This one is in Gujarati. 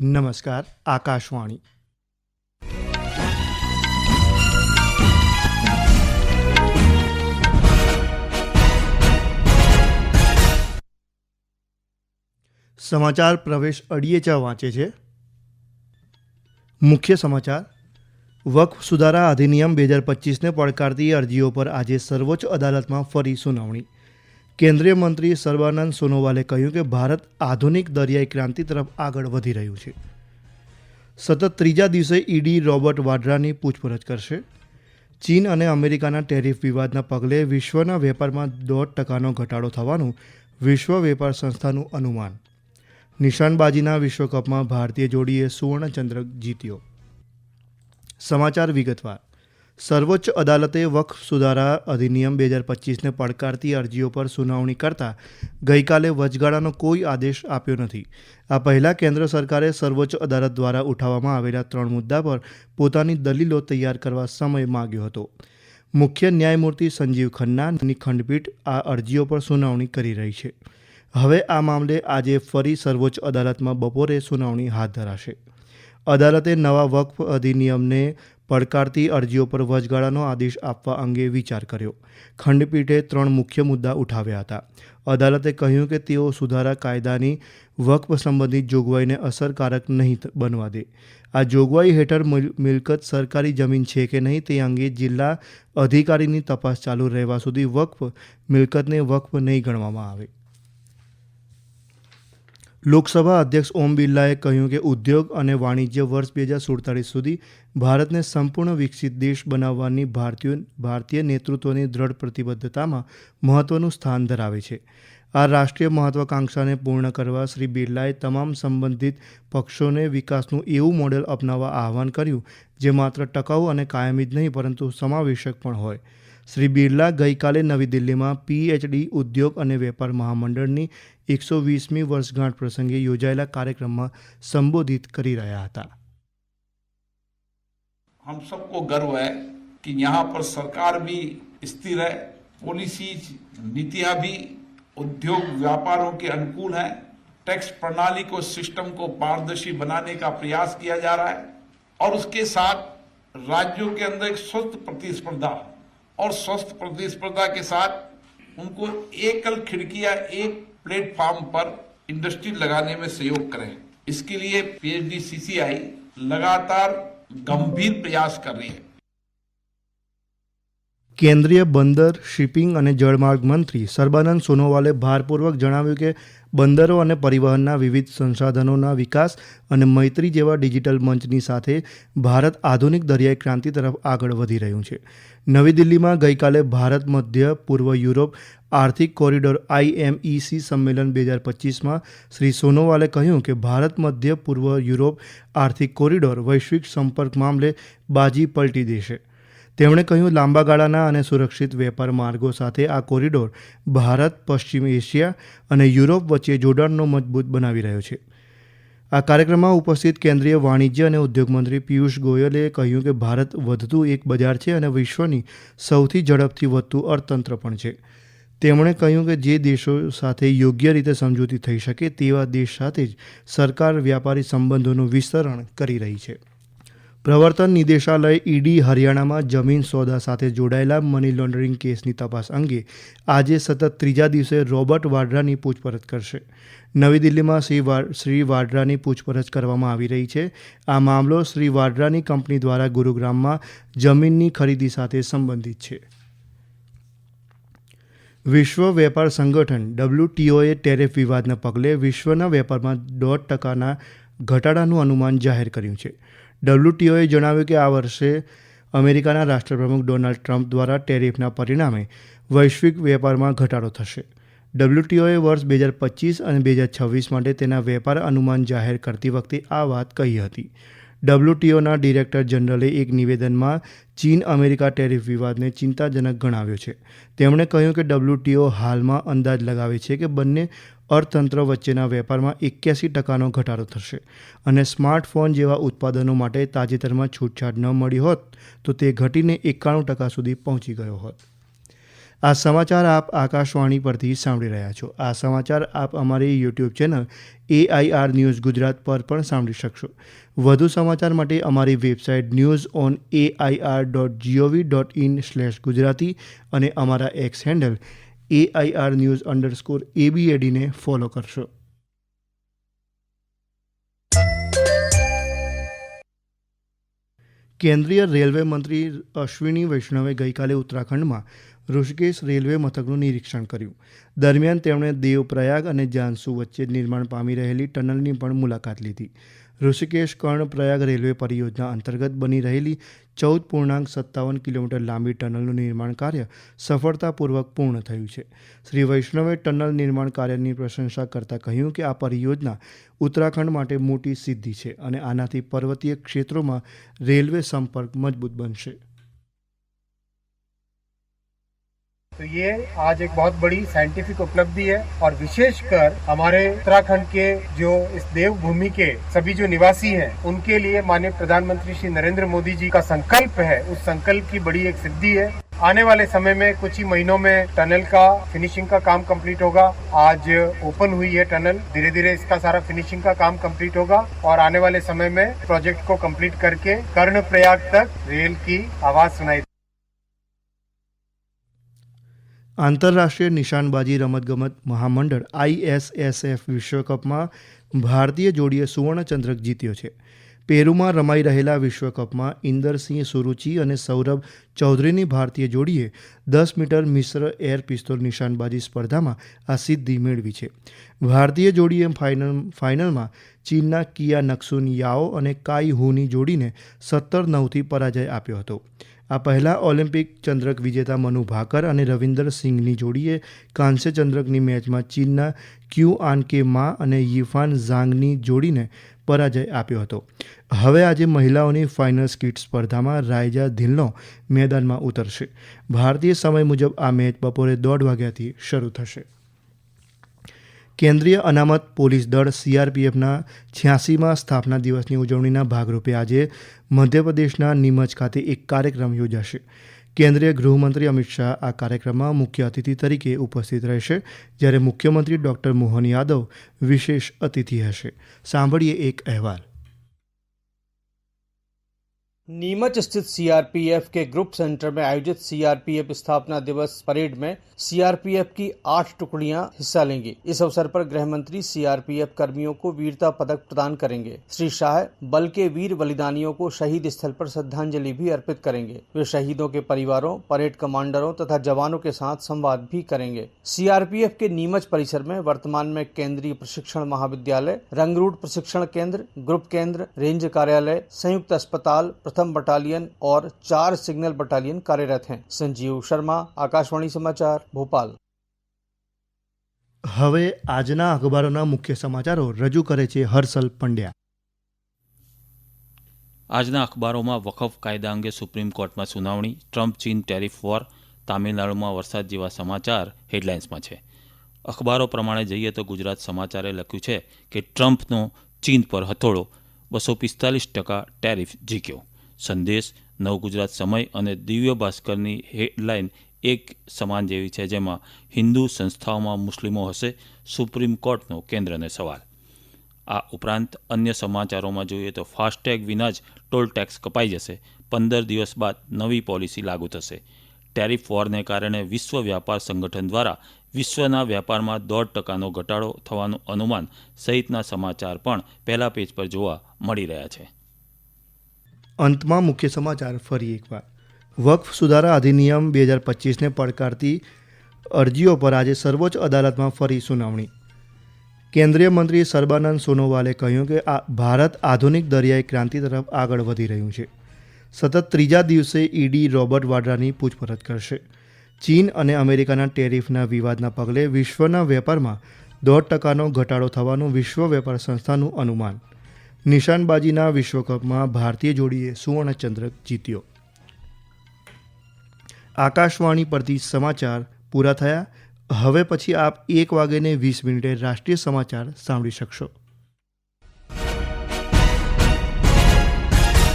નમસ્કાર, આકાશવાણી. સમાચાર પ્રવેશ અડિયેચા વાંચે છે. મુખ્ય સમાચાર વકફ સુધારા અધિનિયમ બે હજાર પચીસને પડકારતી અરજીઓ પર આજે સર્વોચ્ચ અદાલતમાં ફરી સુનાવણી. કેન્દ્રીય મંત્રી સર્વાનંદ સોનોવાલે કહ્યું કે ભારત આધુનિક દરિયાઈ ક્રાંતિ તરફ આગળ વધી રહ્યું છે. સતત ત્રીજા દિવસે ઈડી રોબર્ટ વાડ્રાની પૂછપરછ કરશે. ચીન અને અમેરિકાના ટેરિફ વિવાદના પગલે વિશ્વના વેપારમાં દોઢ ટકાનો ઘટાડો થવાનું વિશ્વ વેપાર સંસ્થાનું અનુમાન. નિશાનબાજીના વિશ્વકપમાં ભારતીય જોડીએ સુવર્ણચંદ્રક જીત્યો. સમાચાર વિગતવાર. સર્વોચ્ચ અદાલતે વક્ફ સુધારા અધિનિયમ બે હજાર પચીસને પડકારતી અરજીઓ પર સુનાવણી કરતા ગઈકાલે વચગાળાનો કોઈ આદેશ આપ્યો નથી. આ પહેલાં કેન્દ્ર સરકારે સર્વોચ્ચ અદાલત દ્વારા ઉઠાવવામાં આવેલા ત્રણ મુદ્દા પર પોતાની દલીલો તૈયાર કરવા સમય માગ્યો હતો. મુખ્ય ન્યાયમૂર્તિ સંજીવ ખન્નાની ખંડપીઠ આ અરજીઓ પર સુનાવણી કરી રહી છે. હવે આ મામલે આજે ફરી સર્વોચ્ચ અદાલતમાં બપોરે સુનાવણી હાથ ધરાશે. અદાલતે નવા વક્ફ અધિનિયમને પડકારતી અરજીઓ પર વચગાળાનો આદેશ આપવા અંગે વિચાર કર્યો. ખંડપીઠે ત્રણ મુખ્ય મુદ્દા ઉઠાવ્યા હતા. અદાલતે કહ્યું કે તેઓ સુધારા કાયદાની વક્ફ સંબંધિત જોગવાઈને અસરકારક નહીં બનવા દે. આ જોગવાઈ હેઠળ મિલ- મિલકત સરકારી જમીન છે કે નહીં તે અંગે જિલ્લા અધિકારીની તપાસ ચાલુ રહેવા સુધી વક્ફ, મિલકતને વક્ફ નહીં ગણવામાં આવે. લોકસભા અધ્યક્ષ ઓમ બિરલાએ કહ્યું કે ઉદ્યોગ અને વાણિજ્ય વર્ષ બે હજાર સુડતાલીસ સુધી ભારતને સંપૂર્ણ વિકસિત દેશ બનાવવાની ભારતીય ભારતીય નેતૃત્વની દ્રઢ પ્રતિબદ્ધતામાં મહત્વનું સ્થાન ધરાવે છે. આ રાષ્ટ્રીય મહત્વાકાંક્ષાને પૂર્ણ કરવા શ્રી બિરલાએ તમામ સંબંધિત પક્ષોને વિકાસનું એવું મોડેલ અપનાવવા આહવાન કર્યું, જે માત્ર ટકાઉ અને કાયમી જ નહીં, પરંતુ સમાવેશક પણ હોય. શ્રી બિરલા ગઈકાલે નવી દિલ્હીમાં પીએચડી ઉદ્યોગ અને વેપાર મહામંડળની એકસો વીસમી વર્ષગાંઠ પ્રસંગે યોજાયેલા કાર્યક્રમમાં સંબોધિત કરી રહ્યા હતા हम सबको गर्व है कि यहाँ पर सरकार भी स्थिर है पॉलिसीज नीतियां भी उद्योग व्यापारों के अनुकूल हैं टैक्स प्रणाली को सिस्टम को पारदर्शी बनाने का प्रयास किया जा रहा है और उसके साथ राज्यों के अंदर एक स्वस्थ प्रतिस्पर्धा और स्वस्थ प्रतिस्पर्धा के साथ उनको एकल खिड़कियां एक प्लेटफॉर्म पर इंडस्ट्री लगाने में सहयोग करें इसके लिए पीएचडी सीसीआई लगातार गंभीर प्रयास कर रही है કેન્દ્રીય બંદર શિપિંગ અને જળમાર્ગ મંત્રી સર્બાનંદ સોનોવાલે ભારપૂર્વક જણાવ્યું કે બંદરો અને પરિવહનના વિવિધ સંસાધનોના વિકાસ અને મૈત્રી જેવા ડિજિટલ મંચની સાથે ભારત આધુનિક દરિયાઈ ક્રાંતિ તરફ આગળ વધી રહ્યું છે નવી દિલ્હીમાં ગઈકાલે ભારત મધ્ય પૂર્વ યુરોપ આર્થિક કોરિડોર આઈએમઈસી સંમેલન બે હજાર પચીસમાં શ્રી સોનોવાલે કહ્યું કે ભારત મધ્ય પૂર્વ યુરોપ આર્થિક કોરિડોર વૈશ્વિક સંપર્ક મામલે બાજી પલટી દેશે. તેમણે કહ્યું, લાંબા ગાળાના અને સુરક્ષિત વેપાર માર્ગો સાથે આ કોરિડોર ભારત, પશ્ચિમ એશિયા અને યુરોપ વચ્ચે જોડાણનો મજબૂત બનાવી રહ્યો છે. આ કાર્યક્રમમાં ઉપસ્થિત કેન્દ્રીય વાણિજ્ય અને ઉદ્યોગ મંત્રી પિયુષ ગોયલે કહ્યું કે ભારત વધતું એક બજાર છે અને વિશ્વની સૌથી ઝડપથી વધતું અર્થતંત્ર પણ છે. તેમણે કહ્યું કે જે દેશો સાથે યોગ્ય રીતે સમજૂતી થઈ શકે તેવા દેશ સાથે જ સરકાર વ્યાપારી સંબંધોનું વિસ્તરણ કરી રહી છે. પ્રવર્તન નિદેશાલય ઈડી હરિયાણામાં જમીન સોદા સાથે જોડાયેલા મની લોન્ડરિંગ કેસની તપાસ અંગે આજે સતત ત્રીજા દિવસે રોબર્ટ વાડ્રાની પૂછપરછ કરશે. નવી દિલ્હીમાં શ્રી શ્રી વાડ્રાની પૂછપરછ કરવામાં આવી રહી છે. આ મામલો શ્રી વાડ્રાની કંપની દ્વારા ગુરુગ્રામમાં જમીનની ખરીદી સાથે સંબંધિત છે. વિશ્વ વેપાર સંગઠન ડબ્લ્યુટીઓએ ટેરિફ વિવાદના પગલે વિશ્વના વેપારમાં દોઢ ટકાના ઘટાડાનું અનુમાન જાહેર કર્યું છે. ડબ્લ્યુટીઓએ જણાવ્યું કે આ વર્ષે અમેરિકાના રાષ્ટ્રપ્રમુખ ડોનાલ્ડ ટ્રમ્પ દ્વારા ટેરિફના પરિણામે વૈશ્વિક વેપારમાં ઘટાડો થશે. ડબ્લ્યુટીઓએ વર્ષ બે હજાર પચીસ અને બે હજાર છવ્વીસ માટે તેના વેપાર અનુમાન જાહેર કરતી વખતે આ વાત કહી હતી. ડબ્લ્યુટીઓના ડિરેક્ટર જનરલે એક નિવેદનમાં ચીન અમેરિકા ટેરિફ વિવાદને ચિંતાજનક ગણાવ્યો છે. તેમણે કહ્યું કે ડબ્લ્યુટીઓ હાલમાં અંદાજ લગાવે છે કે બંને અર્થતંત્ર વચ્ચેના વેપારમાં એક્યાસી ટકાનો ઘટાડો થશે અને સ્માર્ટફોન જેવા ઉત્પાદનો માટે તાજેતરમાં છૂટછાટ ન મળી હોત તો તે ઘટીને એકાણું ટકા સુધી પહોંચી ગયો હોત. આ સમાચાર આપ આકાશવાણી પરથી સાંભળી રહ્યા છો. આ સમાચાર આપ અમારી YouTube channel AIR news Gujarat પર પણ સાંભળી શકશો. વધુ સમાચાર માટે અમારી website news on AIR dot gov dot in slash Gujarati અને અમારા X handle AIR news underscore એબીએડીને follow કરશો. કેન્દ્રીય રેલવે મંત્રી અશ્વિની વૈષ્ણવે ગઈકાલે ઉત્તરાખંડમાં ઋષિકેશ રેલવે મથકનું નિરીક્ષણ કર્યું. દરમિયાન તેમણે દેવપ્રયાગ અને જાનસુ વચ્ચે નિર્માણ પામી રહેલી ટનલની પણ મુલાકાત લીધી. ઋષિકેશ કર્ણપ્રયાગ રેલવે પરિયોજના અંતર્ગત બની રહેલી ચૌદ પૂર્ણાંક સત્તાવન કિલોમીટર લાંબી ટનલનું નિર્માણ કાર્ય સફળતાપૂર્વક પૂર્ણ થયું છે. શ્રી વૈષ્ણવે ટનલ નિર્માણ કાર્યની પ્રશંસા કરતાં કહ્યું કે આ પરિયોજના ઉત્તરાખંડ માટે મોટી સિદ્ધિ છે અને આનાથી પર્વતીય ક્ષેત્રોમાં રેલવે સંપર્ક મજબૂત બનશે. तो ये आज एक बहुत बड़ी साइंटिफिक उपलब्धि है और विशेषकर हमारे उत्तराखंड के जो इस देवभूमि के सभी जो निवासी हैं, उनके लिए माननीय प्रधानमंत्री श्री नरेंद्र मोदी जी का संकल्प है। उस संकल्प की बड़ी एक सिद्धि है। आने वाले समय में कुछ ही महीनों में टनल का फिनिशिंग का काम कंप्लीट होगा। आज ओपन हुई है टनल। धीरे धीरे इसका सारा फिनिशिंग का काम कंप्लीट होगा और आने वाले समय में प्रोजेक्ट को कंप्लीट करके कर्णप्रयाग तक रेल की आवाज़ सुनाई આંતરરાષ્ટ્રીય નિશાનબાજી રમતગમત મહામંડળ આઈએસએસએફ વિશ્વકપમાં ભારતીય જોડીએ સુવર્ણચંદ્રક જીત્યો છે. પેરુમાં રમાઈ રહેલા વિશ્વકપમાં ઇન્દરસિંહ સુરુચિ અને સૌરભ ચૌધરીની ભારતીય જોડીએ દસ મીટર મિશ્ર એર પિસ્તોલ નિશાનબાજી સ્પર્ધામાં આ સિદ્ધિ મેળવી છે. ભારતીય જોડીએ ફાઇનલ, ફાઇનલમાં ચીનના કિયા નક્સુન યાઓ અને કાઈ હુની જોડીને સત્તર નવથી પરાજય આપ્યો હતો. આ પહેલા ઓલિમ્પિક ચંદ્રક વિજેતા મનુ ભાકર અને રવિન્દર સિંઘની જોડીએ કાંસ્ય ચંદ્રકની મેચમાં ચીનના ક્યુ આનકે મા અને યિફાન ઝાંગની જોડીને પરાજય આપ્યો હતો. હવે આજે મહિલાઓની ફાઇનલ સ્કીટ સ્પર્ધામાં રાયજા ધિલનો મેદાનમાં ઉતરશે. ભારતીય સમય મુજબ આ મેચ બપોરે દોઢ વાગ્યાથી શરૂ થશે. કેન્દ્રીય અનામત પોલીસ દળ સીઆરપીએફના છ્યાસીમાં સ્થાપના દિવસની ઉજવણીના ભાગરૂપે આજે મધ્યપ્રદેશના નીમચ ખાતે એક કાર્યક્રમ યોજાશે. કેન્દ્રીય ગૃહમંત્રી અમિત શાહ આ કાર્યક્રમમાં મુખ્ય અતિથિ તરીકે ઉપસ્થિત રહેશે, જ્યારે મુખ્યમંત્રી ડોક્ટર મોહન યાદવ વિશેષ અતિથિ હશે. સાંભળીએ એક અહેવાલ. नीमच स्थित सीआरपीएफ के ग्रुप सेंटर में आयोजित सीआरपीएफ स्थापना दिवस परेड में सीआरपीएफ की आठ टुकड़ियाँ हिस्सा लेंगी। इस अवसर पर गृह मंत्री सीआरपीएफ कर्मियों को वीरता पदक प्रदान करेंगे। श्री शाह बल के वीर बलिदानियों को शहीद स्थल पर श्रद्धांजलि भी अर्पित करेंगे। वे शहीदों के परिवारों, परेड कमांडरों तथा जवानों के साथ संवाद भी करेंगे। सीआरपीएफ के नीमच परिसर में वर्तमान में केंद्रीय प्रशिक्षण महाविद्यालय, रंगरूट प्रशिक्षण केंद्र, ग्रुप केंद्र, रेंज कार्यालय, संयुक्त अस्पताल प्रथम बटालियन और चार सिग्नल बटालियन कार्यरत हैं संजीव शर्मा आकाशवाणी समाचार भोपाल હવે આજના અખબારોના મુખ્ય સમાચારો રજૂ કરે છે હર્ષલ પંડ્યા આજના અખબારોમાં વકફ કાયદા અંગે સુપ્રીમ કોર્ટમાં સુનાવણી ટ્રમ્પ ચીન ટેરિફ વોર તામિલનાડુમાં વરસાદ જેવા સમાચાર હેડલાઇન્સમાં છે અખબારો પ્રમાણે જઈએ તો ગુજરાત સમાચારે લખ્યું છે કે ટ્રમ્પનો ચીન પર હથોડો બસો પિસ્તાલીસ ટકા ટેરિફ ઝીક્યો સંદેશ નવ ગુજરાત સમય અને દિવ્ય ભાસ્કરની હેડલાઇન એક સમાન જેવી છે, જેમાં હિન્દુ સંસ્થાઓમાં મુસ્લિમો હશે, સુપ્રીમ કોર્ટનો કેન્દ્રને સવાલ. આ ઉપરાંત અન્ય સમાચારોમાં જોઈએ તો ફાસ્ટેગ વિના જ ટોલ ટેક્સ કપાઈ જશે, પંદર દિવસ બાદ નવી પોલિસી લાગુ થશે. ટેરિફ વોરને કારણે વિશ્વ વ્યાપાર સંગઠન દ્વારા વિશ્વના વ્યાપારમાં દોઢ ટકાનો ઘટાડો થવાનું અનુમાન સહિતના સમાચાર પણ પહેલા પેજ પર જોવા મળી રહ્યા છે. અંતમાં મુખ્ય સમાચાર ફરી એકવાર. વક્ફ સુધારા અધિનિયમ બે હજાર પચીસને પડકારતી અરજીઓ પર આજે સર્વોચ્ચ અદાલતમાં ફરી સુનાવણી. કેન્દ્રીય મંત્રી સર્બાનંદ સોનોવાલે કહ્યું કે આ ભારત આધુનિક દરિયાઈ ક્રાંતિ તરફ આગળ વધી રહ્યું છે. સતત ત્રીજા દિવસે ઈડી રોબર્ટ વાડ્રાની પૂછપરછ કરશે. ચીન અને અમેરિકાના ટેરિફના વિવાદના પગલે વિશ્વના વેપારમાં દોઢ ટકાનો ઘટાડો થવાનું વિશ્વ વેપાર સંસ્થાનું અનુમાન નિશાનબાજીના વિશ્વકપમાં ભારતીય જોડીએ સુવર્ણચંદ્રક જીત્યો. આકાશવાણી પરથી સમાચાર પૂરા થયા. હવે પછી આપ એક વાગ્યે વીસ મિનિટે રાષ્ટ્રીય સમાચાર સાંભળી શકશો.